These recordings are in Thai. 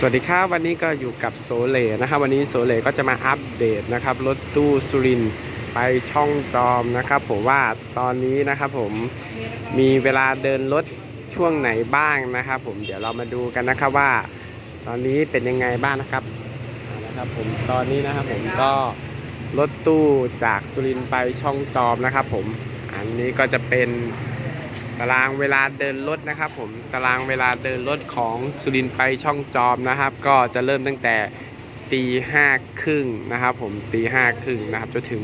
สวัสดีครับวันนี้ก็อยู่กับโซเลนะครับวันนี้โซเลก็จะมาอัปเดตนะครับรถตู้สุรินไปช่องจอมนะครับผมว่าตอนนี้นะครับผมมีเวลาเดินรถช่วงไหนบ้างนะครับผมเดี๋ยวเรามาดูกันนะครับว่า ตอนนี้เป็นยังไงบ้างนะครับนะครับผมตอนนี้นะครับผมก็รถตู้จากสุรินไปช่องจอมนะครับผมอันนี้ก็จะเป็น ตารางเวลาเดินรถนะครับผมตารางเวลาเดินรถของสุรินไปช่องจอมนะครับ ก็จะเริ่มตั้งแต่ตีห้าครึ่งนะครับ ผมตีห้าครึ่งนะครับจนถึง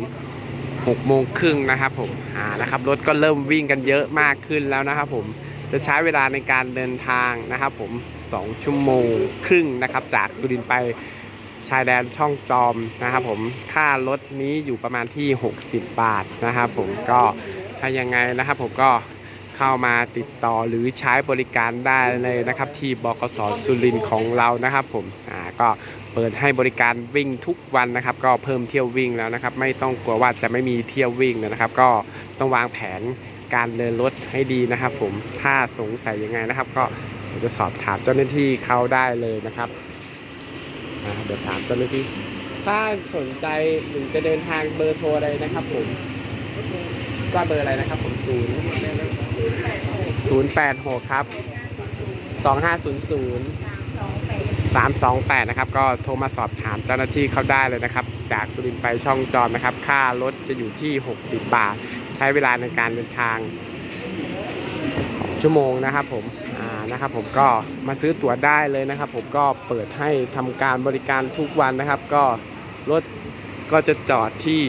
6กโมงครึ่งนะครับผมอ่านะครับรถก็เริ่มวิ่งกันเยอะมากขึ้นแล้วนะครับ ผมจะใช้เวลาในการเดินทางนะครับ ผม2ชั่วโมงครึ่งนะครับ จากสุรินไปชายแดนช่องจอมนะครับ ผมค่ารถนี้อยู่ประมาณที่ 60 บาทนะครับ ผมก็ถ้ายังไงนะครับ ผมก็ เข้ามาติดต่อหรือใช้บริการได้เลยนะครับ ที่บกสสุรินทร์ของเรานะครับผมอ่าก็เปิดให้บริการวิ่งทุกวันนะครับ ก็เพิ่มเที่ยววิ่งแล้วนะครับ ไม่ต้องกลัวว่าจะไม่มีเที่ยววิ่งนะครับ ก็ต้องวางแผนการเดินรถให้ดีนะครับ ผมถ้าสงสัยยังไงนะครับ ก็จะสอบถามเจ้าหน้าที่เขาได้เลยนะครับอ่าเดี๋ยวถามเจ้าหน้าที่ถ้าสนใจหรือจะเดินทางเบอร์โทรอะไรนะครับ ผมก็เบอร์อะไรนะครับ ผมศูนย์ 086 ครับ 2500 328 นะครับ ก็โทรมาสอบถามเจ้าหน้าที่เขาได้เลยนะครับ จากสุรินทร์ไปช่องจอมนะครับ ค่ารถจะอยู่ที่ 60 บาท ใช้เวลาในการเดินทาง 2 ชั่วโมงนะครับผมอ่านะครับผมก็มาซื้อตั๋วได้เลยนะครับ ผมก็เปิดให้ทำการบริการทุกวันนะครับ ก็รถก็จะจอดที่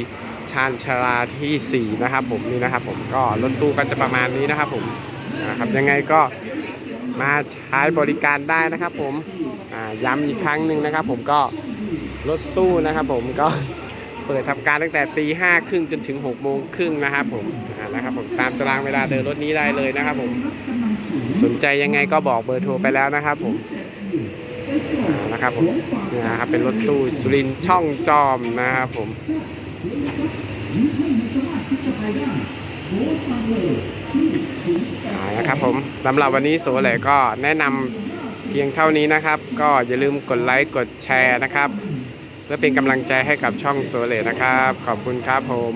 านชาลาที่ 4 นะครับผมนี่นะครับผมก็รถตู้ก็จะประมาณนี้นะครับผมนะครับยังไงก็มาใช้บริการได้นะครับผมย้ำอีกครั้งหนึ่งนะครับ ผมก็รถตู้นะครับผมก็เปิดทำการตั้งแต่ตีห้าครึ่งจนถึง6กโมงครึ่งนะครับผมนะครับผมตามตารางเวลาเดินรถนี้ได้เลยนะครับผมสนใจยังไงก็บอกเบอร์โทรไปแล้วนะครับผมนะครับผมนี่นะครับเป็นรถตู้สุรินทร์ช่องจอมนะครับผม อ่านะครับผมสำหรับวันนี้โสเหลก็แนะนำเพียงเท่านี้นะครับ ก็อย่าลืมกดไลค์กดแชร์นะครับ เพื่อเป็นกำลังใจให้กับช่องโซเลนะครับ ขอบคุณครับผม